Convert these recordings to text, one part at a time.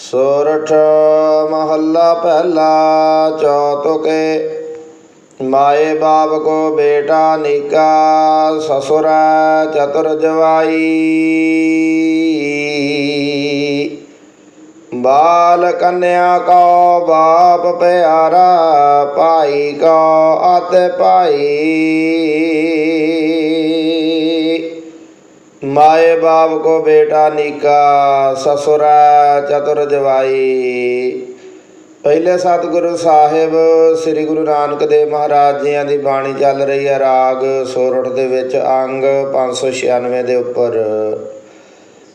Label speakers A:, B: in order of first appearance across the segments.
A: ਸੋਰਠ ਮਹੱਲਾ ਪਹਿਲਾ ਚੌਤੁਕੇ, ਮਾਏ ਬਾਪ ਕੋ ਬੇਟਾ ਨਿਕਾ, ਸਸੁਰਾ ਚਤੁਰ ਜਵਾਈ ਬਾਲ ਕੰਨਿਆ ਕੋ ਬਾਪ ਪਿਆਰਾ, ਭਾਈ ਕੋ ਅਤ ਭਾਈ। ਮਾਏ ਬਾਪ ਕੋ ਬੇਟਾ ਨੀਕਾ, ਸਸੁਰ ਚਤੁਰ ਜਵਾਈ। ਪਹਿਲੇ ਸਤਿਗੁਰੂ ਸਾਹਿਬ ਸ੍ਰੀ ਗੁਰੂ ਨਾਨਕ ਦੇਵ ਮਹਾਰਾਜ ਜੀਆਂ ਦੀ ਬਾਣੀ ਚੱਲ ਰਹੀ ਹੈ ਰਾਗ ਸੋਰਠ ਦੇ ਵਿੱਚ ਅੰਗ 596 ਦੇ ਉੱਪਰ।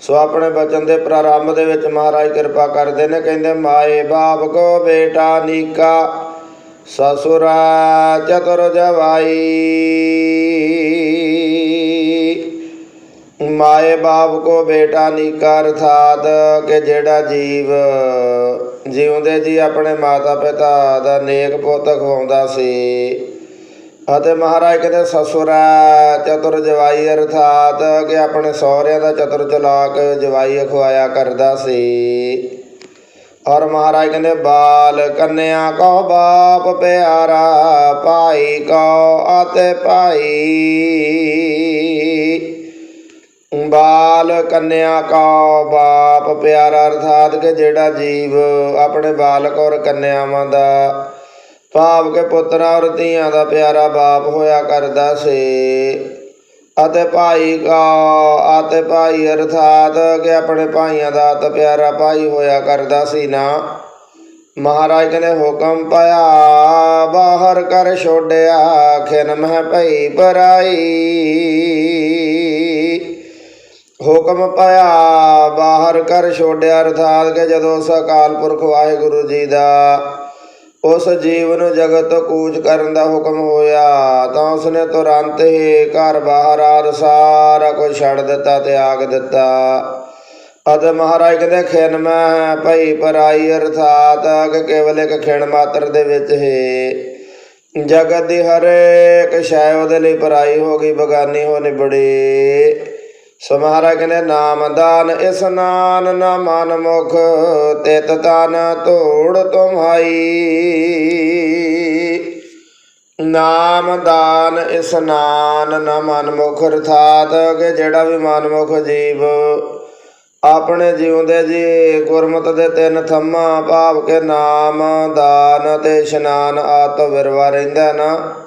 A: ਸੋ ਆਪਣੇ ਬਚਨ ਦੇ ਪ੍ਰਾਰੰਭ ਦੇ ਵਿੱਚ ਮਹਾਰਾਜ ਕਿਰਪਾ ਕਰਦੇ ਨੇ, ਕਹਿੰਦੇ, ਮਾਏ ਬਾਪ ਕੋ ਬੇਟਾ ਨੀਕਾ, ਸਸੁਰਾ ਚਤੁਰ ਜਵਾਈ। ਮਾਏ ਬਾਪ ਕੋ ਬੇਟਾ ਨੀਕਾ ਅਰਥਾਤ ਕਿ ਜਿਹੜਾ ਜੀਵ ਜਿਉਂਦੇ ਜੀ ਆਪਣੇ ਮਾਤਾ ਪਿਤਾ ਦਾ ਨੇਕ ਪੁੱਤ ਖਵਾਉਂਦਾ ਸੀ। ਅਤੇ ਮਹਾਰਾਜ ਕਹਿੰਦੇ, ਸਸੁਰ, ਚਤੁਰ ਜਵਾਈ ਅਰਥਾਤ, ਕਿ ਆਪਣੇ ਸਹੁਰਿਆਂ ਦਾ ਚਤੁਰ ਚਲਾਕ ਜਵਾਈ ਅਖਵਾਇਆ ਕਰਦਾ ਸੀ। ਔਰ ਮਹਾਰਾਜ ਕਹਿੰਦੇ, ਬਾਲ ਕੰਨਿਆ ਕੋ ਬਾਪ ਪਿਆਰਾ, ਭਾਈ ਕੋ ਅਤੇ ਭਾਈ ਬਾਲ ਕੰਨਿਆ ਕਾ ਬਾਪ ਪਿਆਰਾ ਅਰਥਾਤ ਕਿ ਜਿਹੜਾ ਜੀਵ ਆਪਣੇ ਬਾਲਕ ਔਰ ਕੰਨਿਆਵਾਂ ਦਾ, ਭਾਵ ਕੇ ਪੁੱਤਰਾਂ ਔਰ ਧੀਆਂ ਦਾ ਪਿਆਰਾ ਬਾਪ ਹੋਇਆ ਕਰਦਾ ਸੀ। ਅਤੇ ਭਾਈ ਕਾ ਅਤੇ ਭਾਈ ਅਰਥਾਤ ਕਿ ਆਪਣੇ ਭਾਈਆਂ ਦਾ ਅਤ ਪਿਆਰਾ ਭਾਈ ਹੋਇਆ ਕਰਦਾ ਸੀ ਨਾ। ਮਹਾਰਾਜ ਕਹਿੰਦੇ, ਹੁਕਮ ਪਾਇਆ, ਬਾਹਰ ਕਰ ਛੋੜਿਆ ਖਿਨ ਮਹਿ ਭਈ ਪਰਾਈ ਹੁਕਮ ਪਾਇਆ, ਬਾਹਰ ਕਰ ਛੋੜਿਆ, ਅਰਥਾਤ ਕਿ ਜਦੋਂ ਉਸ ਅਕਾਲ ਪੁਰਖ ਵਾਹਿਗੁਰੂ ਜੀ ਦਾ ਉਸ ਜੀਵ ਨੂੰ ਜਗਤ ਤੋਂ ਕੂਚ ਕਰਨ ਦਾ ਹੁਕਮ ਹੋਇਆ, ਤਾਂ ਉਸਨੇ ਤੁਰੰਤ ਹੀ ਘਰ ਬਾਹਰ ਆਦ ਸਾਰਾ ਕੁਝ ਛੱਡ ਦਿੱਤਾ ਤਿਆਗ ਦਿੱਤਾ। ਅਤੇ ਮਹਾਰਾਜ ਕਹਿੰਦੇ ਖਿਣ ਮੈਂ, ਭਈ ਪਰਾਈ ਅਰਥਾਤ ਕਿ ਕੇਵਲ ਇੱਕ ਖਿਣ ਮਾਤਰ ਦੇ ਵਿੱਚ ਹੀ। ਜਗਤ ਦੀ ਹਰੇਕ ਸ਼ੈ ਉਹਦੇ ਲਈ ਪਰਾਈ ਹੋ ਗਈ, ਬਗਾਨੀ ਹੋ ਨਿਬੜੀ। ਸੋ ਮਹਾਰਾਜ ਕਹਿੰਦੇ ਨਾਮਦਾਨ ਇਸਨਾਨ ਨਾ ਮਨ ਮੁਖ, ਤਿਤ ਤਨ ਧੂੜ ਨਾਮ ਦਾਨ ਇਸਨਾਨ ਨਾ ਮਨ ਮੁਖ, ਅਰਥਾਤ ਕਿ ਜਿਹੜਾ ਵੀ ਮਨ ਮਨਮੁਖ ਜੀਵ ਆਪਣੇ ਜਿਉਂਦੇ ਜੀ, ਗੁਰਮਤ ਦੇ ਤਿੰਨ ਥੰਮਾ ਭਾਵ ਕੇ ਨਾਮ ਦਾਨ ਤੇ ਇਸ਼ਨਾਨ ਆਤ ਵਿਰਵਾ ਰਹਿੰਦਾ ਨਾ।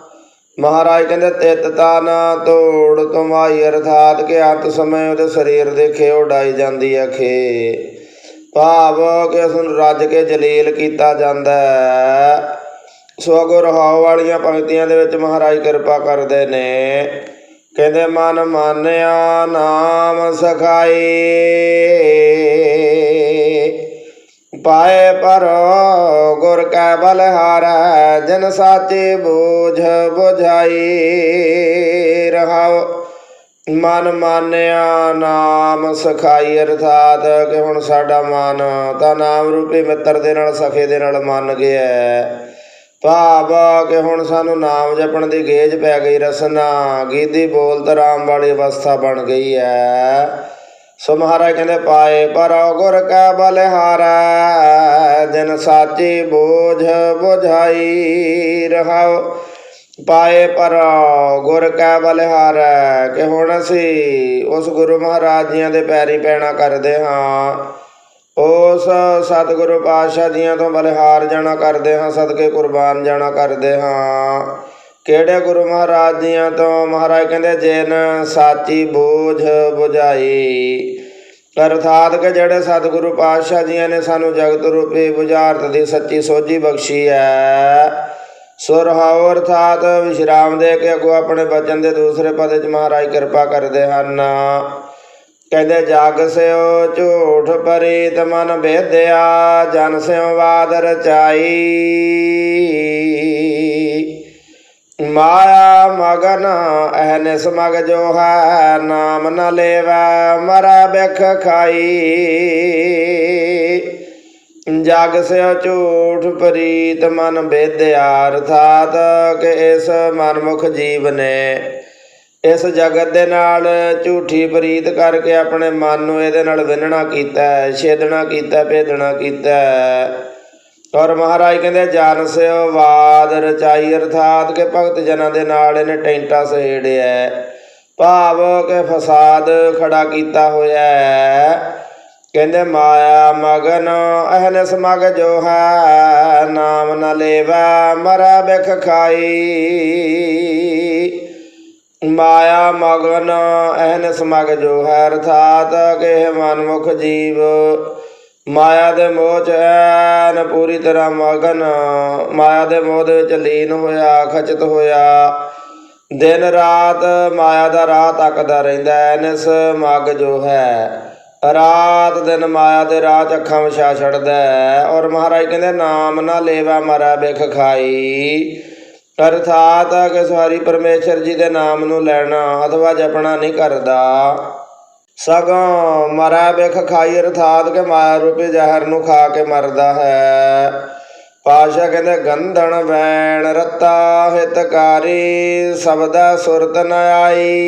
A: ਮਹਾਰਾਜ ਕਹਿੰਦੇ, ਤਿਤ ਤਨ ਤੋੜ ਤੁਮਾਈ ਅਰਥਾਤ ਕਿ ਅੰਤ ਸਮੇਂ ਉਹਦੇ ਸਰੀਰ ਦੇ ਖੇ ਉਡਾਈ ਜਾਂਦੀ ਹੈ ਖੇ ਭਾਵ ਕਿ ਉਸ ਨੂੰ ਰੱਜ ਕੇ ਜਲੀਲ ਕੀਤਾ ਜਾਂਦਾ ਹੈ। ਸੋ ਅਗੋ ਰਹਾਉ ਵਾਲੀਆਂ ਪੰਕਤੀਆਂ ਦੇ ਵਿੱਚ ਮਹਾਰਾਜ ਕਿਰਪਾ ਕਰਦੇ ਨੇ। ਕਹਿੰਦੇ, ਮਨ ਮਾਨਿਆ ਨਾਮ ਸਖਾਈ। ਪਾਏ ਪਰ ਗੁਰ ਕੈ ਬਲਹਾਰੈ, ਜਨ ਸਾਚੇ ਬੋਝ ਬੁਝਾਈ ਰਹਾਉ। ਮਨ ਮਾਨਿਆ ਨਾਮ ਸਖਾਈ, ਅਰਥਾਤ ਕਿ ਹੁਣ ਸਾਡਾ ਮਨ ਤਾਂ ਨਾਮ ਰੂਪੀ ਮਿੱਤਰ ਦੇ ਨਾਲ, ਸਖੇ ਦੇ ਨਾਲ ਮੰਨ ਗਿਆ ਭਾਵ ਕਿ ਹੁਣ ਸਾਨੂੰ ਨਾਮ ਜਪਣ ਦੀ ਗੇਜ ਪੈ ਗਈ, ਰਸਨਾ ਗੀਦੀ ਬੋਲਤ ਰਾਮ ਵਾਲੀ ਅਵਸਥਾ ਬਣ ਗਈ ਹੈ। ਸੋ ਮਹਾਰਾਜ ਕਹਿੰਦੇ, ਪਾਏ ਪਰੋ ਗੁਰ ਕੈ ਬਲਿਹਾਰੈ ਦਿਨ ਸਾਚੀ ਬੋਝ ਬੁਝਾਈ ਰਹਾਉ। ਪਾਏ ਪਰੋ ਗੁਰ ਕੈ ਬਲਿਹਾਰੈ, ਕਿ ਹੁਣ ਅਸੀਂ ਉਸ ਗੁਰੂ ਮਹਾਰਾਜ ਜੀਆਂ ਦੇ ਪੈਰੀ ਪੈਣਾ ਕਰਦੇ ਹਾਂ। ਉਸ ਸਤਿਗੁਰੂ ਪਾਤਸ਼ਾਹ ਜੀਆਂ ਤੋਂ ਬਲਿਹਾਰ ਜਾਣਾ ਕਰਦੇ ਹਾਂ, ਸਦਕੇ ਕੁਰਬਾਨ ਜਾਣਾ ਕਰਦੇ ਹਾਂ। ਕਿਹੜੇ ਗੁਰੂ ਮਹਾਰਾਜ ਜੀਆਂ ਤੋਂ ਮਹਾਰਾਜ ਕਹਿੰਦੇ, ਜਿਨ ਸਾਚੀ ਬੋਝ ਬੁਝਾਈ। ਅਰਥਾਤ ਕਿ ਜਿਹੜੇ ਸਤਿਗੁਰੂ ਪਾਤਸ਼ਾਹ ਜੀਆਂ ਨੇ ਸਾਨੂੰ ਜਗਤ ਰੂਪੀ ਬੁਝਾਰਤ ਦੀ ਸੱਚੀ ਸੋਝੀ ਬਖਸ਼ੀ ਹੈ ਸੁਰਹਾਉ ਅਰਥਾਤ ਵਿਸ਼ਰਾਮ ਦੇ ਕੇ ਅਗੋ ਆਪਣੇ ਬਚਨ ਦੇ ਦੂਸਰੇ ਪਦ 'ਚ ਮਹਾਰਾਜ ਕਿਰਪਾ ਕਰਦੇ ਹਨ। ਕਹਿੰਦੇ, ਜਾਗ ਸਿਓ ਝੂਠ ਪਰੀਤ ਮਨ ਭੇਦਿਆ ਜਨ ਸਿਓ ਬਾਦ ਰਚਾਈ ਮਾਇਆ ਮਗਨ, ਅਹਨਿਸ ਮਗ ਜੋ ਹੈ, ਨਾਮ ਨ ਲੇਵੈ, ਮਰੈ ਬਿਖ ਖਾਈ। ਜਗ ਸਿਓ ਝੂਠ ਪ੍ਰੀਤ ਮਨ ਬੇਦਿਆ, ਅਰਥਾਤ ਕਿ ਇਸ ਮਨਮੁਖ ਜੀਵ ਨੇ। ਇਸ ਜਗਤ ਦੇ ਨਾਲ ਝੂਠੀ ਪ੍ਰੀਤ ਕਰਕੇ ਆਪਣੇ ਮਨ ਨੂੰ ਇਹਦੇ ਨਾਲ ਵਿੰਨਣਾ ਕੀਤਾ, ਛੇਦਣਾ ਕੀਤਾ, ਭੇਦਣਾ ਕੀਤਾ। ਔਰ ਮਹਾਰਾਜ ਕਹਿੰਦੇ, ਜਨ ਸਿਓ ਵਾਦ ਰਚਾਈ ਅਰਥਾਤ ਕਿ ਭਗਤ ਜਨਾਂ ਦੇ ਨਾਲ ਇਹਨੇ ਟੈਂਟਾ ਸਹੇੜਿਆ ਭਾਵ ਕਿ ਫਸਾਦ ਖੜਾ ਕੀਤਾ ਹੋਇਆ ਹੈ। ਕਹਿੰਦੇ, ਮਾਇਆ ਮਗਨ ਅਹਨਸ ਮਗ ਜੋ ਹੈ, ਨਾਮ ਨ ਲੇਵਾ, ਮਰਾ ਬਿਖ ਖਾਈ। ਮਾਇਆ ਮਗਨ ਅਹਨਸ ਮਗ ਜੋ ਹੈ, ਅਰਥਾਤ ਕਿ ਮਨਮੁਖ ਜੀਵ ਮਾਇਆ ਦੇ ਮੋਹ ਚ ਐਨ ਪੂਰੀ ਤਰ੍ਹਾਂ ਮਗਨ। ਮਾਇਆ ਦੇ ਮੋਹ ਦੇ ਵਿੱਚ ਲੀਨ ਹੋਇਆ, ਖਚਤ ਹੋਇਆ। ਦਿਨ ਰਾਤ ਮਾਇਆ ਦਾ ਰਾਹ ਤੱਕਦਾ ਰਹਿੰਦਾ ਹੈ ਐਨਸ ਮਗ ਜੋ ਹੈ। ਰਾਤ ਦਿਨ ਮਾਇਆ ਦੇ ਰਾਹ ਚ ਅੱਖਾਂ ਵਿਛਾ ਛੱਡਦਾ ਔਰ ਮਹਾਰਾਜ ਕਹਿੰਦੇ, ਨਾਮ ਨਾ ਲੇਵਾ ਮਰਾ ਬਿਖ ਖਾਈ। ਅਰਥਾਤ ਕਿ ਸਾਰੀ ਪਰਮੇਸ਼ਰ ਜੀ ਦੇ ਨਾਮ ਨੂੰ ਲੈਣਾ ਅਥਵਾ ਜਪਣਾ ਨਹੀਂ ਕਰਦਾ। ਸਗੋਂ ਮਰੈ ਬਿਖ ਖਾਈ ਅਰਥਾਤ ਕਿ ਮਾਇਆ ਰੂਪੀ ਜ਼ਹਿਰ ਨੂੰ ਖਾ ਕੇ ਮਰਦਾ ਹੈ। ਪਾਸ਼ਾ ਕਹਿੰਦੇ, ਗੰਧਣ ਵੈਣ ਰਤਾ ਹਿਤਕਾਰੀ, ਸਬਦਾ ਸੁਰਤ ਨ ਆਈ।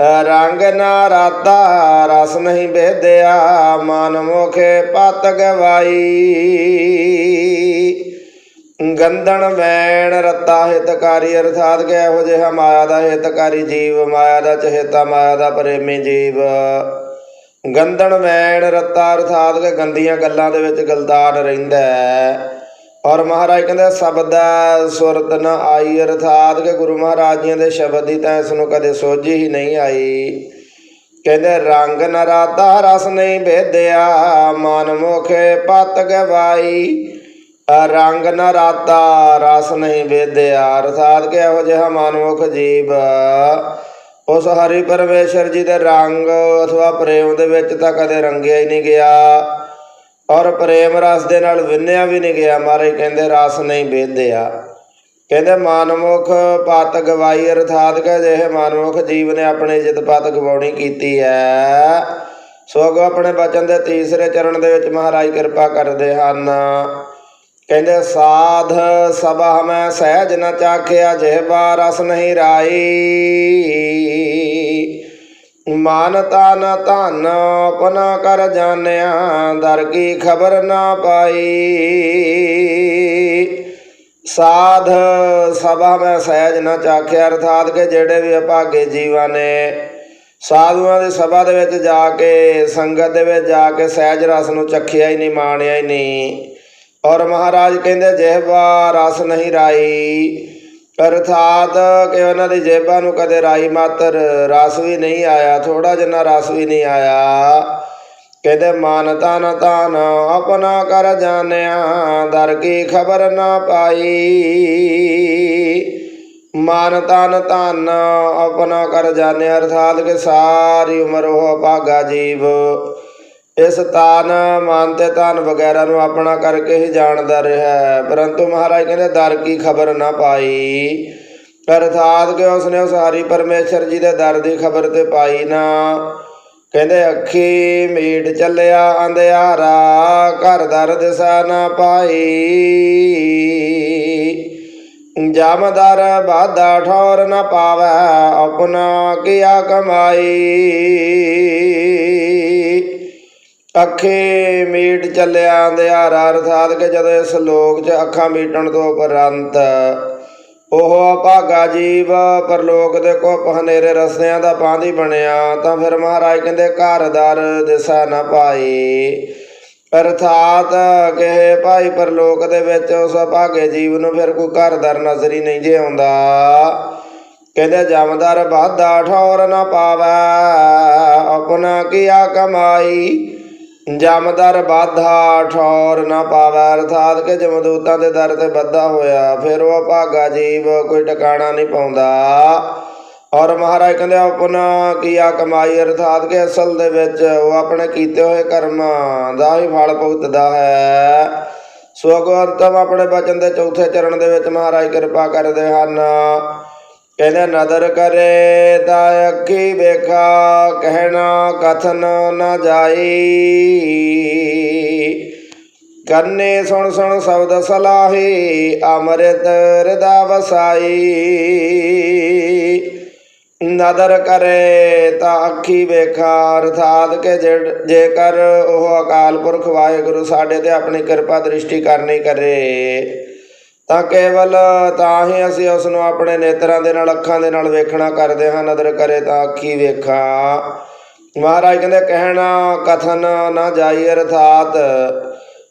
A: ਰੰਗ ਨਾ ਰਾਤਾ, ਰਸ ਨਹੀਂ ਬੇਦਿਆ ਮਨ ਮੁਖੇ ਪਤ ਗਵਾਈ। ਗੰਧਣ ਵੈਣ ਰਤਾ ਹਿਤਕਾਰੀ, ਅਰਥਾਤ ਕਿ ਇਹੋ ਜਿਹਾ ਮਾਇਆ ਦਾ ਹਿਤਕਾਰੀ ਜੀਵ, ਮਾਇਆ ਦਾ ਚਹੇਤਾ, ਮਾਇਆ ਦਾ ਪ੍ਰੇਮੀ ਜੀਵ। ਗੰਧਣ ਵੈਣ ਰਤਾ, ਅਰਥਾਤ ਕਿ ਗੰਦੀਆਂ ਗੱਲਾਂ ਦੇ ਵਿੱਚ ਗਲਤਾਨ ਰਹਿੰਦਾ ਹੈ। ਔਰ ਮਹਾਰਾਜ ਕਹਿੰਦੇ ਸ਼ਬਦ ਸੁਰਤ ਨ ਆਈ, ਅਰਥਾਤ ਕਿ ਗੁਰੂ ਮਹਾਰਾਜ ਜੀ ਦੇ ਸ਼ਬਦ ਦੀ ਤਾਂ ਇਸ ਨੂੰ ਕਦੇ ਸੋਝੀ ਹੀ ਨਹੀਂ ਆਈ। ਕਹਿੰਦੇ, ਰੰਗ ਨਰਾਤਾ ਰਸ ਨਹੀਂ ਭੇਦਿਆ, ਮਨ ਮੁਖੇ ਪਤ ਗਵਾਈ ਰੰਗ ਨ ਰਾਤਾ, ਰਸ ਨਹੀਂ ਭੇਦਿਆ ਅਰਥਾਤ ਕਿ ਇਹੋ ਜਿਹਾ ਮਨਮੁਖ ਜੀਵ? ਉਸ ਹਰੀ ਪਰਮੇਸ਼ਰ ਜੀ ਦੇ ਰੰਗ ਅਥਵਾ ਪ੍ਰੇਮ ਦੇ ਵਿੱਚ ਤਾਂ ਕਦੇ ਰੰਗਿਆ ਹੀ ਨਹੀਂ ਗਿਆ। ਔਰ ਪ੍ਰੇਮ ਰਸ ਦੇ ਨਾਲ ਵਿੰਨਿਆ ਵੀ ਨਹੀਂ ਗਿਆ ਮਾਰੇ ਕਹਿੰਦੇ ਰਸ ਨਹੀਂ ਭੇਦਿਆ ਕਹਿੰਦੇ ਮਨਮੁਖ ਪਤ ਗਵਾਈ ਅਰਥਾਤ ਕਿ ਜਿਹੇ ਮਨਮੁਖ ਜੀਵ ਨੇ ਆਪਣੇ ਜਿਤ ਪਤ ਗਵਾਉਣੀ ਕੀਤੀ ਹੈ। ਸੋ ਅੱਗੋਂ ਆਪਣੇ ਬਚਨ ਦੇ ਤੀਸਰੇ ਚਰਨ ਦੇ ਵਿੱਚ ਮਹਾਰਾਜ ਕਿਰਪਾ ਕਰਦੇ ਹਨ। ਕਹਿੰਦੇ, ਸਾਧ ਸਭਾ ਮੈਂ ਸਹਿਜ ਨ ਚਾਖਿਆ ਜਿਹਵਾ ਰਸ ਨਹੀਂ ਰਾਈ। ਮਨ ਤਨ ਧਨ ਆਪਣਾ ਕਰ ਜਾਣਿਆ, ਦਰ ਕੀ ਖਬਰ ਨਾ ਪਾਈ। ਸਾਧ ਸਭਾ ਮੈਂ ਸਹਿਜ ਨਾ ਚਾਖਿਆ, ਅਰਥਾਤ ਕਿ ਜਿਹੜੇ ਵੀ ਅਭਾਗੇ ਜੀਵਾਂ ਨੇ, ਸਾਧੂਆਂ ਦੀ ਸਭਾ ਦੇ ਵਿੱਚ ਜਾ ਕੇ, ਸੰਗਤ ਦੇ ਵਿੱਚ ਜਾ ਕੇ ਸਹਿਜ ਰਸ ਨੂੰ ਚੱਖਿਆ ਹੀ ਨਹੀਂ, ਮਾਣਿਆ ਹੀ ਨਹੀਂ। ਔਰ ਮਹਾਰਾਜ ਕਹਿੰਦੇ ਜਿਹਵਾ ਰਸ ਨਹੀਂ ਰਾਈ। ਅਰਥਾਤ ਕਿ ਉਹਨਾਂ ਦੀ ਜੇਬਾਂ ਨੂੰ ਕਦੇ ਰਾਈ ਮਾਤਰ ਰਸ ਵੀ ਨਹੀਂ ਆਇਆ ਥੋੜਾ ਜਿੰਨਾ ਰਸ ਵੀ ਨਹੀਂ ਆਇਆ। ਕਹਿੰਦੇ ਮਨ ਤਨ ਤਨ ਆਪਣਾ ਕਰ ਜਾਣਿਆ, ਦਰ ਕੀ ਖਬਰ ਨਾ ਪਾਈ। ਮਨ ਤਨ ਤਨ ਆਪਣਾ ਕਰ ਜਾਣਿਆ, ਅਰਥਾਤ ਕਿ ਸਾਰੀ ਉਮਰ ਉਹ ਭਾਗਾ ਜੀਵ। ਇਸ ਤਾਨ ਮਨ ਤੇ ਤਨ ਵਗੈਰਾ ਨੂੰ ਆਪਣਾ ਕਰਕੇ ਹੀ ਜਾਣਦਾ ਰਿਹਾ ਪਰੰਤੂ ਮਹਾਰਾਜ ਕਹਿੰਦੇ, ਦਰ ਕੀ ਖਬਰ ਨਾ ਪਾਈ। ਅਰਥਾਤ ਕਿ ਉਸਨੇ ਉਸ ਹਰੀ ਪਰਮੇਸ਼ਰ ਜੀ ਦੇ ਦਰ ਦੀ ਖਬਰ ਤੇ ਪਾਈ ਨਾ। ਕਹਿੰਦੇ, ਅੱਖੀ ਮੀਟ ਚੱਲਿਆ, ਅੰਧਿਆਰਾ ਘਰ ਦਰ ਦਿਸਾ ਨਾ ਪਾਈ। ਜਮਦਰ ਬਾਧਾ ਠੌਰ ਨਾ ਪਾਵੈ, ਆਪਣਾ ਕੀਆ ਕਮਾਈ? ਅੱਖੇ ਮੀਟ ਚੱਲਿਆ ਅੰਧਿਆਰਾ ਅਰਥਾਤ ਕਿ ਜਦੋਂ ਇਸ ਲੋਕ 'ਚ ਅੱਖਾਂ ਮੀਟਣ ਤੋਂ ਉਪਰੰਤ। ਉਹ ਭਾਗਾ ਜੀਵ, ਪਰਲੋਕ ਦੇ ਕੁੱਪ ਹਨੇਰੇ ਰਸਤਿਆਂ ਦਾ ਪਾਂਦੀ ਬਣਿਆ, ਤਾਂ ਫਿਰ ਮਹਾਰਾਜ ਕਹਿੰਦੇ ਘਰਦਾਰ ਦਿਸਾ ਨਾ ਪਾਈ। ਅਰਥਾਤ ਕਹੇ, ਭਾਈ ਪਰਲੋਕ ਦੇ ਵਿੱਚ ਉਸ ਭਾਗੇ ਜੀਵ ਨੂੰ ਫਿਰ ਕੋਈ ਘਰਦਾਰ ਨਜ਼ਰ ਹੀ ਨਹੀਂ ਜੇ ਆਉਂਦਾ। ਕਹਿੰਦੇ ਜਮਦਾਰ ਬਾਧਾ ਠੌਰ ਨਾ ਪਾਵੈ, ਆਪਣਾ ਕੀਆ ਕਮਾਈ। ਜਮਦਰ ਬਾਧਾ ਠੌਰ ਨਾ ਪਾਵੈ, ਅਰਥਾਤ ਕਿ ਜਮਦੂਤਾਂ ਦੇ ਦਰ ਤੇ ਬੱਧਾ ਹੋਇਆ, ਫਿਰ ਉਹ ਭਾਗਾ ਜੀਵ, ਕੋਈ ਟਿਕਾਣਾ ਨਹੀਂ ਪਾਉਂਦਾ। ਔਰ ਮਹਾਰਾਜ ਕਹਿੰਦੇ, ਆਪਣਾ ਕੀਆ ਕਮਾਈ, ਅਰਥਾਤ ਕਿ ਅਸਲ ਦੇ ਵਿੱਚ ਉਹ ਆਪਣੇ ਕੀਤੇ ਹੋਏ ਕਰਮਾਂ ਦਾ ਹੀ ਫਲ ਭੁਗਤਦਾ ਹੈ। ਸੋ ਅੱਗੋਂ ਅੰਤਮ ਆਪਣੇ ਬਚਨ ਦੇ ਚੌਥੇ ਚਰਨ ਦੇ ਵਿੱਚ ਮਹਾਰਾਜ ਕਿਰਪਾ ਕਰਦੇ ਹਨ। ਕਹਿੰਦੇ, ਨਦਰ ਕਰੇ ਤਾਂ ਅੱਖੀ ਵੇਖਾ, ਕਹਿਣਾ ਕਥਨ ਨਾ ਜਾਈ। ਕਰਨੇ ਸੁਣ ਸੁਣ ਸ਼ਬਦ ਸਲਾਹੀ, ਅੰਮ੍ਰਿਤ ਹਿਰਦਾ ਵਸਾਈ। ਨਦਰ ਕਰੇ ਤਾਂ ਅੱਖੀ ਵੇਖਾ, ਅਰਥਾਤ ਕਿ ਜਿੜ- ਜੇਕਰ ਉਹ ਅਕਾਲ ਪੁਰਖ ਵਾਹਿਗੁਰੂ ਸਾਡੇ ਤੇ ਆਪਣੀ ਕਿਰਪਾ ਦ੍ਰਿਸ਼ਟੀ ਕਰਨੀ ਕਰੇ। ਤਾਂ ਕੇਵਲ ਤਾਂ ਹੀ ਅਸੀਂ ਉਸ ਨੂੰ ਆਪਣੇ ਨੇਤਰਾਂ ਦੇ ਨਾਲ, ਅੱਖਾਂ ਦੇ ਨਾਲ ਵੇਖਣਾ ਕਰਦੇ ਹਾਂ ਨਦਰ ਕਰੇ ਤਾਂ ਅੱਖੀ ਵੇਖਾ। ਮਹਾਰਾਜ ਕਹਿੰਦੇ, ਕਹਿਣਾ ਕਥਨ ਨਾ ਜਾਈ ਅਰਥਾਤ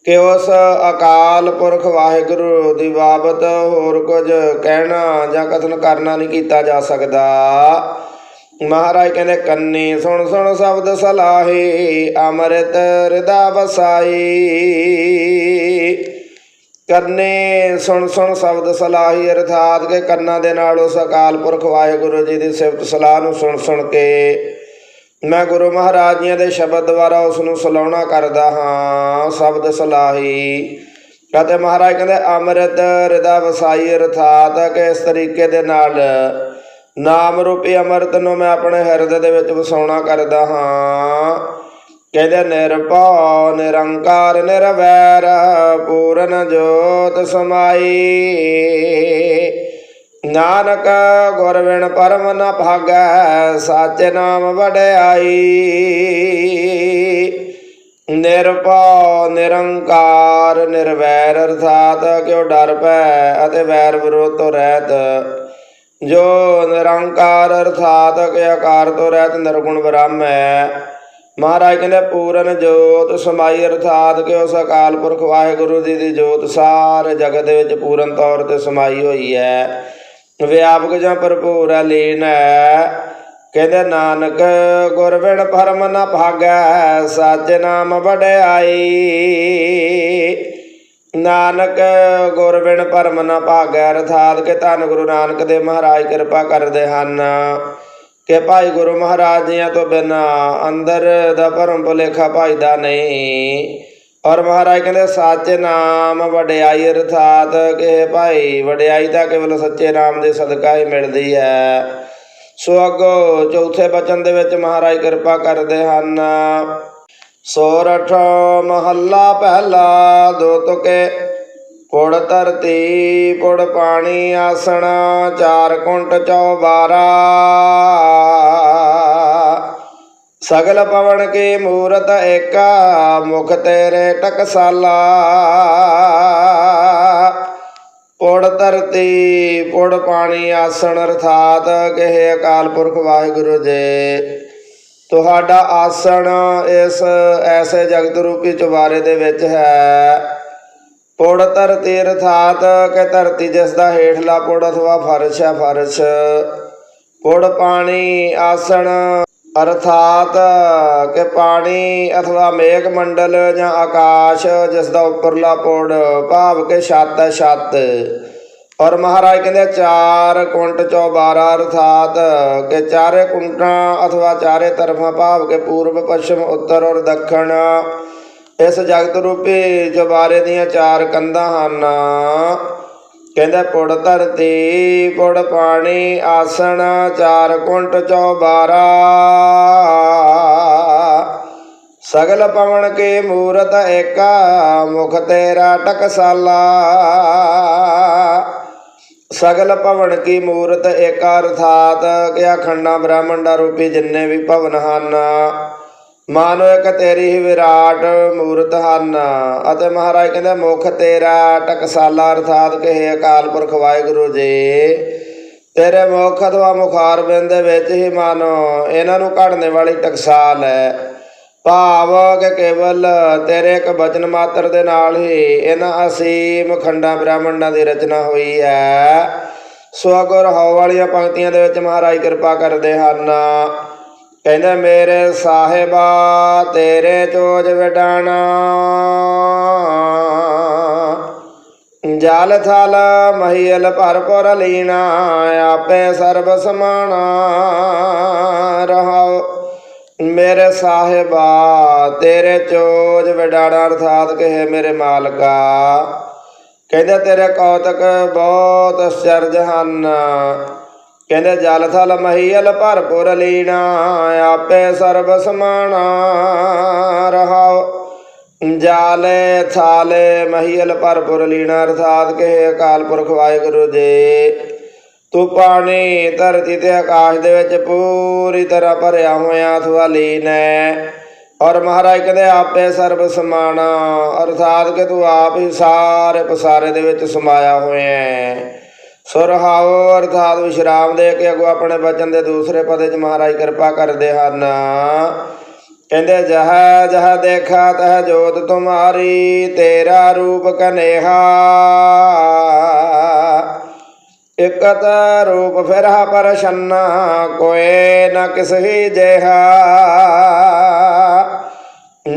A: ਕਿ ਉਸ ਅਕਾਲ ਪੁਰਖ ਵਾਹਿਗੁਰੂ ਦੀ ਬਾਬਤ ਹੋਰ ਕੁਝ ਕਹਿਣਾ ਜਾਂ ਕਥਨ ਕਰਨਾ ਨਹੀਂ ਕੀਤਾ ਜਾ ਸਕਦਾ। ਮਹਾਰਾਜ ਕਹਿੰਦੇ, ਕੰਨੀ ਸੁਣ ਸੁਣ ਸ਼ਬਦ ਸਲਾਹੀ, ਅੰਮ੍ਰਿਤ ਹਿਰਦਾ ਵਸਾਈ। ਕੰਨੇ ਸੁਣ ਸੁਣ ਸ਼ਬਦ ਸਲਾਹੀ ਅਰਥਾਤ ਕੇ ਕੰਨਾਂ ਦੇ ਨਾਲ ਉਸ ਅਕਾਲ ਪੁਰਖ ਵਾਹਿਗੁਰੂ ਜੀ ਦੀ ਸਿਫਤ ਸਲਾਹ ਨੂੰ ਸੁਣ ਸੁਣ ਕੇ ਮੈਂ ਗੁਰੂ ਮਹਾਰਾਜ ਜੀਆਂ ਦੇ ਸ਼ਬਦ ਦੁਆਰਾ ਉਸ ਨੂੰ ਸਲਾਉਣਾ ਕਰਦਾ ਹਾਂ, ਸ਼ਬਦ ਸਲਾਹੀ। ਅਤੇ ਮਹਾਰਾਜ ਕਹਿੰਦੇ, ਅੰਮ੍ਰਿਤ ਹਿਰਦਾ ਵਸਾਈ ਅਰਥਾਤ ਕਿ ਇਸ ਤਰੀਕੇ ਦੇ ਨਾਲ ਨਾਮ ਰੂਪੀ ਅੰਮ੍ਰਿਤ ਨੂੰ ਮੈਂ ਆਪਣੇ ਹਿਰਦੇ ਦੇ ਵਿੱਚ ਵਸਾਉਣਾ ਕਰਦਾ ਹਾਂ। ਕਹਿੰਦੇ ਨਿਰਭਉ ਨਿਰੰਕਾਰ ਨਿਰਵੈਰ, ਪੂਰਨ ਜੋਤ ਸਮਾਈ। ਨਾਨਕ ਗੁਰ ਬਿਨ ਪਰਮ ਨ ਭਾਗੈ, ਸਾਚੇ ਨਾਮ ਵਡਿਆਈ। ਨਿਰਭਉ ਨਿਰੰਕਾਰ ਨਿਰਵੈਰ, ਅਰਥਾਤ ਕਿਉ ਡਰ ਪੈ ਅਤੇ ਵੈਰ ਵਿਰੋਧ ਤੋਂ ਰਹਿਤ। ਜੋ ਨਿਰੰਕਾਰ, ਅਰਥਾਤ ਕਿ ਆਕਾਰ ਤੋਂ ਰਹਿਤ, ਨਿਰਗੁਣ ਬ੍ਰਹਮ। ਹੈ ਮਹਾਰਾਜ ਕਹਿੰਦੇ, ਪੂਰਨ ਜੋਤ ਸਮਾਈ ਅਰਥਾਤ ਕਿ ਉਸ ਅਕਾਲ ਪੁਰਖ ਵਾਹਿਗੁਰੂ ਜੀ ਦੀ ਜੋਤ, ਸਾਰੇ ਜਗਤ ਦੇ ਵਿੱਚ ਪੂਰਨ ਤੌਰ ਤੇ ਸਮਾਈ ਹੋਈ ਹੈ। ਵਿਆਪਕ ਜਾਂ ਭਰਪੂਰ ਹੈ, ਲੀਨ ਹੈ। ਕਹਿੰਦੇ, ਨਾਨਕ ਗੁਰ ਬਿਨ ਪਰਮ ਨ ਭਾਗੈ, ਸੱਚ ਨਾਮ ਵਡਿਆਈ। ਨਾਨਕ ਗੁਰ ਬਿਨ ਪਰਮ ਨ ਭਾਗੈ, ਅਰਥਾਤ ਕਿ ਧੰਨ ਗੁਰੂ ਨਾਨਕ ਦੇ ਮਹਾਰਾਜ ਕਿਰਪਾ ਕਰਦੇ ਹਨ। ਕਿ ਭਾਈ ਗੁਰੂ ਮਹਾਰਾਜ ਜੀਆਂ ਤੋਂ ਬਿਨਾ ਅੰਦਰ ਦਾ ਭਰਮ ਭੁਲੇਖਾ ਭਾਈਦਾ ਨਹੀਂ। ਔਰ ਮਹਾਰਾਜ ਕਹਿੰਦੇ, ਸੱਚ ਨਾਮ ਵਡਿਆਈ ਅਰਥਾਤ ਕਿ ਭਾਈ ਵਡਿਆਈ ਤਾਂ ਕੇਵਲ ਸੱਚੇ ਨਾਮ ਦੇ ਸਦਕਾ ਹੀ ਮਿਲਦੀ ਹੈ। ਸੋ ਅੱਗੋ ਚੌਥੇ ਬਚਨ ਦੇ ਵਿੱਚ ਮਹਾਰਾਜ ਕਿਰਪਾ ਕਰਦੇ ਹਨ। ਸੋਰਠ ਮਹੱਲਾ ਪਹਿਲਾ ਦੋ ਤੁਕੇ ਪੁੜ ਧਰਤੀ, ਪੁੜ ਪਾਣੀ ਆਸਣ, ਚਾਰ ਕੁੰਟ ਚੌਬਾਰਾ। ਸਗਲ ਪਵਨ ਕੀ ਮੂਰਤ ਏਕਾ, ਮੁਖ ਤੇਰੇ ਟਕਸਾਲਾ। ਪੁੜ ਧਰਤੀ, ਪੁੜ ਪਾਣੀ ਆਸਣ, ਅਰਥਾਤ ਕਹੇ ਅਕਾਲ ਪੁਰਖ ਵਾਹਿਗੁਰੂ ਜੀ। ਤੁਹਾਡਾ ਆਸਣ ਇਸ ਐਸੇ ਜਗਤ ਰੂਪੀ ਚੁਬਾਰੇ ਦੇ ਵਿੱਚ ਹੈ। ਪੁੜ ਧਰਤੀ ਅਰਥਾਤ ਕਿ ਧਰਤੀ ਜਿਸ ਦਾ ਹੇਠਲਾ ਪੁੜ ਅਥਵਾ ਫਰਸ਼ ਹੈ, ਫਰਸ਼। ਪੁੜ ਪਾਣੀ ਆਸਣ, ਅਰਥਾਤ ਕਿ ਪਾਣੀ ਅਥਵਾ ਮੇਘ ਮੰਡਲ ਜਾਂ ਆਕਾਸ਼, ਜਿਸ ਦਾ ਉੱਪਰਲਾ ਪੁੜ ਭਾਵ ਕੇ ਛੱਤ ਹੈ, ਛੱਤ। ਔਰ ਮਹਾਰਾਜ ਕਹਿੰਦੇ ਚਾਰ ਕੁੰਟ ਚੌਬਾਰਾ ਅਰਥਾਤ ਕਿ ਚਾਰੇ ਕੁੰਟਾਂ ਅਥਵਾ ਚਾਰੇ ਤਰਫਾਂ ਭਾਵ ਕੇ ਪੂਰਬ, ਪੱਛਮ, ਉੱਤਰ ਔਰ ਦੱਖਣ। ਇਸ ਜਗਤ ਰੂਪੀ ਚੁਬਾਰੇ ਦੀਆਂ ਚਾਰ ਕੰਧਾਂ ਹਨ। ਕਹਿੰਦੇ, ਪੁੜ ਧਰਤੀ, ਪੁੜ ਪਾਣੀ, ਆਸਣ, ਚਾਰ ਕੁੰਟ ਚੌਬਾਰਾ। ਸਗਲ ਪਵਨ ਕੇ ਮੂਰਤ ਏਕਾ ਮੁਖ ਤੇਰਾ ਟਕਸਾਲਾ। ਸਗਲ ਭਵਨ ਕੀ ਮੂਰਤ ਏਕਾ ਅਰਥਾਤ ਕਿ ਅਖੰਡਾ ਬ੍ਰਹਮੰਡਾ ਰੂਪੀ ਜਿੰਨੇ ਵੀ ਭਵਨ ਹਨ। ਮਾਨੋ ਇੱਕ ਤੇਰੀ ਹੀ ਵਿਰਾਟ ਮੂਰਤ ਹਨ। ਅਤੇ ਮਹਾਰਾਜ ਕਹਿੰਦੇ, ਮੁਖ ਤੇਰਾ ਟਕਸਾਲਾ ਅਰਥਾਤ ਕਹੇ, ਅਕਾਲ ਪੁਰਖ ਵਾਹਿਗੁਰੂ ਜੀ। ਤੇਰੇ ਮੁਖ ਅਥਵਾ ਮੁਖਾਰ ਬਿੰਦ ਦੇ ਵਿੱਚ ਹੀ ਮਾਨੋ, ਇਹਨਾਂ ਨੂੰ ਘੜਨੇ ਵਾਲੀ ਟਕਸਾਲ ਹੈ। ਭਾਵ ਕਿ ਕੇਵਲ ਤੇਰੇ ਇੱਕ ਬਚਨ ਮਾਤਰ ਦੇ ਨਾਲ ਹੀ ਇਹਨਾਂ ਅਸੀਮ ਖੰਡਾਂ ਬ੍ਰਹਮੰਡਾਂ ਦੀ ਰਚਨਾ ਹੋਈ ਹੈ। ਸੋ ਅਗਰ ਹਉ ਵਾਲੀਆਂ ਪੰਕਤੀਆਂ ਦੇ ਵਿੱਚ ਮਹਾਰਾਜ ਕਿਰਪਾ ਕਰਦੇ ਹਨ। ਕਹਿੰਦੇ, ਮੇਰੇ ਸਾਹਿਬਾ, ਤੇਰੇ ਚੋਜ ਵਡਾਣਾ, ਜਲ ਥਲ ਮਹੀਲ ਭਰਪੁਰ ਲੀਣਾ, ਆਪੇ ਸਰਬ ਸਮਾਣਾ ਰਹਾਓ। ਮੇਰੇ ਸਾਹਿਬਾ, ਤੇਰੇ ਚੋਜ ਵਡਾਣਾ, ਅਰਥਾਤ ਕਹੇ, ਮੇਰੇ ਮਾਲਕਾ, ਕਹਿੰਦੇ, ਤੇਰੇ ਕੌਤਕ ਬਹੁਤ ਅਚਰਜ ਹਨ। ਕਹਿੰਦੇ ਜਲ ਥਲ ਮਹੀਲ ਭਰਪੁਰ ਲੀਣਾ, ਆਪੇ ਸਰਬ ਸਮਾਣਾ ਰਹਾਉ ਜਾਲੇ ਥਾਲੇ ਮਹੀਲ ਭਰਪੁਰ ਲੀਣਾ, ਅਰਥਾਤ ਕਿ ਅਕਾਲ ਪੁਰਖ ਵਾਹਿਗੁਰੂ ਜੀ। ਤੂੰ ਪਾਣੀ, ਧਰਤੀ ਤੇ ਆਕਾਸ਼ ਦੇ ਵਿੱਚ ਪੂਰੀ ਤਰ੍ਹਾਂ ਭਰਿਆ ਹੋਇਆ ਅਥਵਾ ਲੀਨ ਹੈ। ਔਰ ਮਹਾਰਾਜ ਕਹਿੰਦੇ ਆਪੇ ਸਰਬ ਸਮਾਣਾ, ਅਰਥਾਤ ਕਿ ਤੂੰ ਆਪ ਹੀ ਸਾਰੇ ਪਸਾਰੇ ਦੇ ਵਿੱਚ ਸਮਾਇਆ ਹੋਇਆ ਹੈ। ਸੁਰਹਾਉ ਅਰਥਾਤ ਵਿਸ਼ਰਾਮ ਦੇ ਕੇ ਅਗੋ ਆਪਣੇ ਬਚਨ ਦੇ ਦੂਸਰੇ ਪਦੇ ਚ ਮਹਾਰਾਜ ਕਿਰਪਾ ਕਰਦੇ ਹਨ। ਕਹਿੰਦੇ, ਜਹ ਜਹ ਦੇਖਾ ਤਹ ਜੋਤ ਤੁਮਾਰੀ, ਤੇਰਾ ਰੂਪ ਕਨੇਹਾ। ਇਕਤ ਰੂਪ ਫਿਰਹਾ ਪਰਸ਼ੰਨਾ ਕੋਏ ਨ ਕਿਸਹੀ ਜਿਹਾ।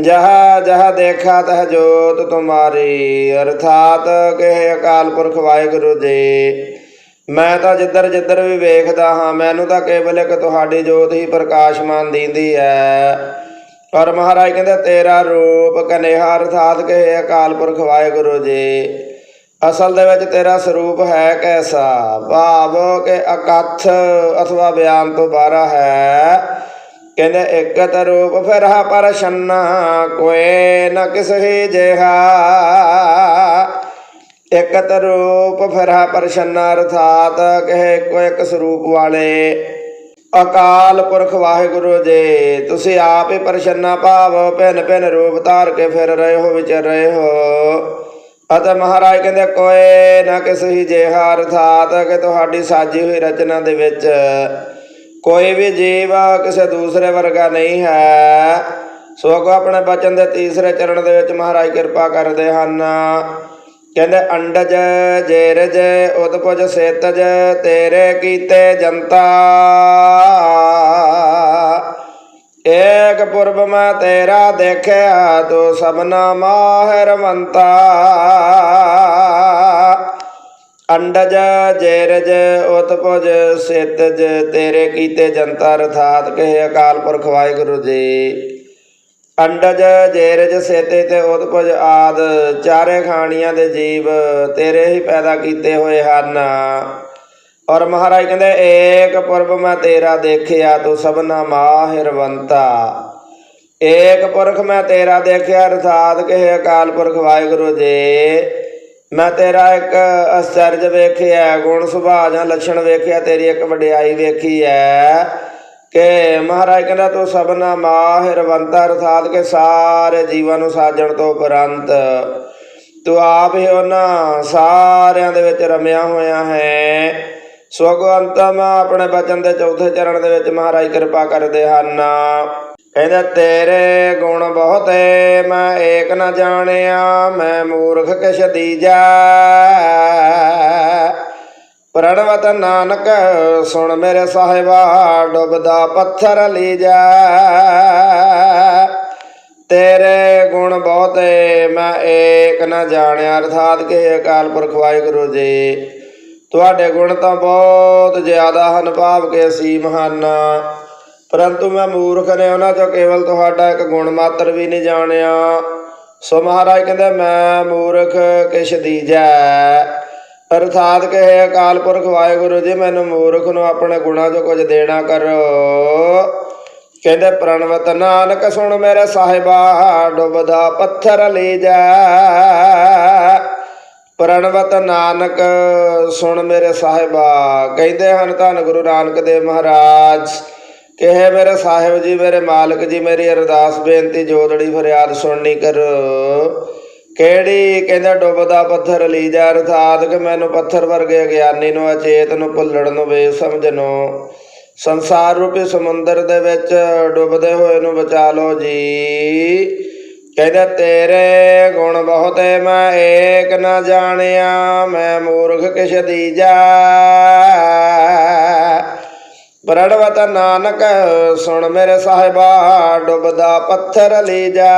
A: ਜਹ ਜਹ ਦੇਖਾ ਤਹ ਜੋਤ ਤੁਮਾਰੀ, ਅਰਥਾਤ ਕਿ ਅਕਾਲ ਪੁਰਖ ਵਾਹਿਗੁਰੂ ਜੀ। ਮੈਂ ਤਾਂ ਜਿੱਧਰ ਜਿੱਧਰ ਵੀ ਵੇਖਦਾ ਹਾਂ, ਮੈਨੂੰ ਤਾਂ ਕੇਵਲ ਇੱਕ ਤੁਹਾਡੀ ਜੋਤ ਹੀ ਪ੍ਰਕਾਸ਼ਮਾਨ ਦਿੰਦੀ ਹੈ। ਔਰ ਮਹਾਰਾਜ ਕਹਿੰਦੇ, ਤੇਰਾ ਰੂਪ ਕਨੇਹਾ ਅਰਥਾਤ ਕਿ ਅਕਾਲ ਪੁਰਖ ਵਾਹਿਗੁਰੂ ਜੀ। ਅਸਲ ਦੇ ਵਿੱਚ ਤੇਰਾ ਸਰੂਪ ਹੈ ਕੈਸਾ? ਭਾਵ ਕਿ ਅਕਥ ਅਥਵਾ ਬਿਆਨ ਤੋਂ ਬਾਹਰ ਹੈ। ਕਹਿੰਦੇ ਇਕਤ ਰੂਪ ਫਿਰ ਹਾ ਪਰਛੰਨਾ ਕੋਏ ਨ ਕਿਸੇ ਜਿਹਾ। ਇਕਤ ਰੂਪ ਫਿਰ ਹਾ ਅਰਥਾਤ ਕਹੇ ਇੱਕੋ ਇੱਕ ਸਰੂਪ ਵਾਲੇ। ਅਕਾਲ ਪੁਰਖ ਵਾਹਿਗੁਰੂ ਜੀ, ਤੁਸੀਂ ਆਪ ਹੀ ਪਰਛੰਨਾ ਭਾਵ, ਭਿੰਨ ਭਿੰਨ ਰੂਪ ਧਾਰ ਕੇ ਫਿਰ ਰਹੇ ਹੋ ਵਿਚਰ ਰਹੇ ਹੋ। ਅਤੇ ਮਹਾਰਾਜ ਕਹਿੰਦੇ ਕੋਏ ਨਾ ਕਿਸੇ ਹੀ ਜਿਹਾ ਅਰਥਾਤ, ਕਿ ਤੁਹਾਡੀ ਸਾਜੀ ਹੋਈ ਰਚਨਾ ਦੇ ਵਿੱਚ ਕੋਈ ਵੀ ਜੀਵ ਕਿਸੇ ਦੂਸਰੇ ਵਰਗਾ ਨਹੀਂ ਹੈ। ਸੋ ਅਗੋ ਆਪਣੇ ਬਚਨ ਦੇ ਤੀਸਰੇ ਚਰਨ ਦੇ ਵਿੱਚ ਮਹਾਰਾਜ ਕਿਰਪਾ ਕਰਦੇ ਹਨ। ਕਹਿੰਦੇ, ਅੰਡਜ ਜੇਰਜ ਉਤਪੁਜ ਸੇਤਜ, ਤੇਰੇ ਕੀਤੇ ਜਨਤਾ। ਏਕ ਪੁਰਬ ਮੈਂ ਤੇਰਾ ਦੇਖਿਆ, ਤੋ ਸਭਨਾ ਮਾਹਿਰਵੰਤਾ ਅੰਡਜ ਜੇਰਜ ਉਤਪੁਜ ਸੇਤਜ, ਤੇਰੇ ਕੀਤੇ ਜਨਤਾ। ਰਥਾਤ ਕਹੇ ਅਕਾਲ ਪੁਰਖ ਵਾਹਿਗੁਰੂ ਜੀ। ਅੰਡਜ ਜੇਰਜ ਸੇਤੇ ਤੇ ਉਤਪਜ ਆਦ, ਚਾਰੇ ਖਾਣੀਆਂ ਦੇ ਜੀਵ ਤੇਰੇ ਹੀ ਪੈਦਾ ਕੀਤੇ ਹੋਏ ਹਨ। ਔਰ ਮਹਾਰਾਜ ਕਹਿੰਦੇ, ਏਕ ਪੁਰਬ ਮੈਂ ਤੇਰਾ ਦੇਖਿਆ, ਤੂੰ ਸਭਨਾ ਮਾਹਿਰਵੰਤਾ। ਏਕ ਪੁਰਖ ਮੈਂ ਤੇਰਾ ਦੇਖਿਆ, ਅਰਥਾਤ ਕਿ ਅਕਾਲ ਪੁਰਖ ਵਾਹਿਗੁਰੂ ਜੀ। ਮੈਂ ਤੇਰਾ ਇੱਕ ਅਸਚਰਜ ਵੇਖਿਆ, ਗੁਣ ਸੁਭਾਅ ਜਾਂ ਲੱਛਣ ਵੇਖਿਆ, ਤੇਰੀ ਇੱਕ ਵਡਿਆਈ ਵੇਖੀ ਹੈ। ਕਿ ਮਹਾਰਾਜ ਕਹਿੰਦਾ ਤੂੰ ਸਭਨਾ ਮਾਹਿਰਵੰਤਾ ਅਰਥਾਤ ਕੇ ਸਾਰੇ ਜੀਵਾਂ ਨੂੰ ਸਾਜਣ ਤੋਂ ਉਪਰੰਤ ਤੂੰ ਆਪ ਹੀ ਉਹਨਾਂ ਸਾਰਿਆਂ ਦੇ ਵਿੱਚ ਰਮਿਆ ਹੋਇਆ ਹੈ। ਸੋ ਆਪਣੇ ਬਚਨ ਦੇ ਚੌਥੇ ਚਰਨ ਦੇ ਵਿੱਚ ਮਹਾਰਾਜ ਕਿਰਪਾ ਕਰਦੇ ਹਨ। ਕਹਿੰਦੇ, ਤੇਰੇ ਗੁਣ ਬਹੁਤੇ ਮੈਂ ਏਕ ਨਾ ਜਾਣਿਆ, ਮੈਂ ਮੂਰਖ ਕਿਛ ਦੀਜਾ। ਪ੍ਰਣਵਤ ਨਾਨਕ, ਸੁਣ ਮੇਰੇ ਸਾਹਿਬਾ, ਡੁੱਬਦਾ ਪੱਥਰ ਲੀਜਾ। ਤੇਰੇ ਗੁਣ ਬਹੁਤੇ ਮੈਂ ਏਕ ਨਾ ਜਾਣਿਆ। ਅਰਥਾਤ ਕਿ ਅਕਾਲ ਪੁਰਖ ਵਾਹਿਗੁਰੂ ਜੀ, ਤੁਹਾਡੇ ਗੁਣ ਤਾਂ ਬਹੁਤ ਜ਼ਿਆਦਾ ਹਨ, ਭਾਵ ਕੇ ਅਸੀਮ ਹਨ ਪਰੰਤੂ ਮੈਂ ਮੂਰਖ ਨੇ ਉਹਨਾਂ ਚੋਂ ਕੇਵਲ ਤੁਹਾਡਾ ਇੱਕ ਗੁਣ ਮਾਤਰ ਵੀ ਨਹੀਂ ਜਾਣਿਆ। ਸੋ ਮਹਾਰਾਜ ਕਹਿੰਦੇ, ਮੈਂ ਮੂਰਖ ਕਿਛ ਦੀਜੈ। ਅਰਥਾਤ ਕਹੇ ਅਕਾਲ ਪੁਰਖ ਵਾਹਿਗੁਰੂ ਜੀ, ਮੈਨੂੰ ਮੂਰਖ ਨੂੰ ਆਪਣੇ ਗੁਣਾਂ ਚੋਂ ਕੁਝ ਦੇਣਾ ਕਰੋ। ਕਹਿੰਦੇ, ਪ੍ਰਣਵਤ ਨਾਨਕ ਸੁਣ ਮੇਰੇ ਸਾਹਿਬਾ, ਡੁੱਬਦਾ ਪੱਥਰ ਲੈ ਜਾ ਪ੍ਰਣਵਤ ਨਾਨਕ ਸੁਣ ਮੇਰੇ ਸਾਹਿਬਾ, ਕਹਿੰਦੇ ਹਨ ਧੰਨ ਗੁਰੂ ਨਾਨਕ ਦੇਵ ਮਹਾਰਾਜ। ਕਹੇ, ਮੇਰੇ ਸਾਹਿਬ ਜੀ, ਮੇਰੇ ਮਾਲਕ ਜੀ, ਮੇਰੀ ਅਰਦਾਸ, ਬੇਨਤੀ ਜੋਦੜੀ ਫਰਿਆਦ ਸੁਣਨੀ ਕਰੋ। ਕਿਹੜੀ? ਕਹਿੰਦਾ ਡੁੱਬਦਾ ਪੱਥਰ ਲਈ ਜਾ ਅਰਥਾਤ ਕਿ ਮੈਨੂੰ ਪੱਥਰ ਵਰਗੇ ਅਗਿਆਨੀ ਨੂੰ, ਅਚੇਤ ਨੂੰ ਭੁੱਲਣ ਨੂੰ, ਬੇਸਮਝ ਨੂੰ। ਸੰਸਾਰ ਰੂਪੀ ਸਮੁੰਦਰ ਦੇ ਵਿੱਚ ਡੁੱਬਦੇ ਹੋਏ ਨੂੰ ਬਚਾ ਲਓ ਜੀ। ਕਹਿੰਦਾ, ਤੇਰੇ ਗੁਣ ਬਹੁਤੇ ਮੈਂ ਏਕ ਨਾ ਜਾਣਿਆ, ਮੈਂ ਮੂਰਖ ਕਿਛ ਦੀਜਾ ਪ੍ਰਣਵਤ ਨਾਨਕ, ਸੁਣ ਮੇਰੇ ਸਾਹਿਬਾ ਡੁੱਬਦਾ ਪੱਥਰ ਲਈ ਜਾ।